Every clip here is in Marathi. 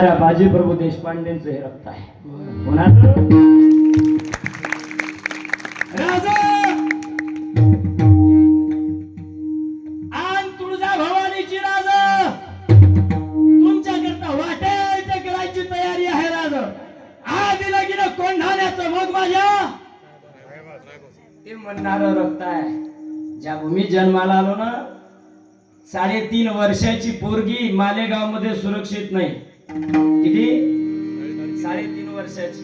त्या बाजीप्रभू देशपांडेंचं हे रक्त आहे. कोणाचं? राजा! आन तुळजा भवानीची राजा! तुमच्याकरता करायची तयारी आहे राजा. आधी लगीन कोंढाण्याचं मग माझ्या. ते म्हणणार रक्त आहे. ज्या भूमीत जन्माला आलो ना साडेतीन वर्षाची पोरगी मालेगावमध्ये सुरक्षित नाही. किती? साडेतीन वर्षाची.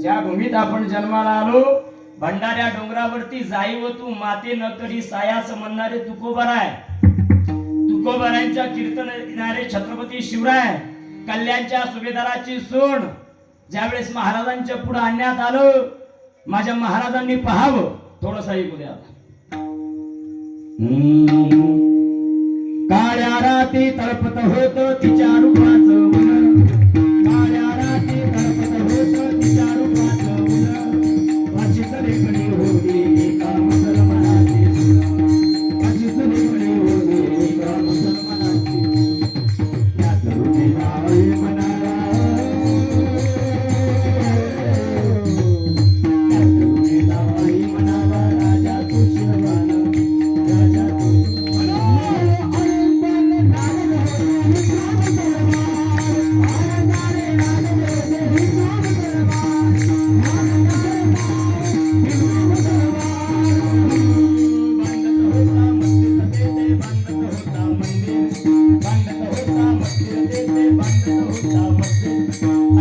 ज्या भूमीत आपण जन्माला आलो भंडाऱ्या डोंगरावरती जाई व तू माते न करी सायास म्हणणारे तुकोबराय. आहे कीर्तन येणारे छत्रपती शिवराय कल्याणच्या सुभेदाराची सोड ज्यावेळेस महाराजांच्या पुढे आणण्यात आलं माझ्या महाराजांनी पाहावं. थोडस ऐकू द्या काळ्या राती तळपत होत तिच्या रूपात. Thank you.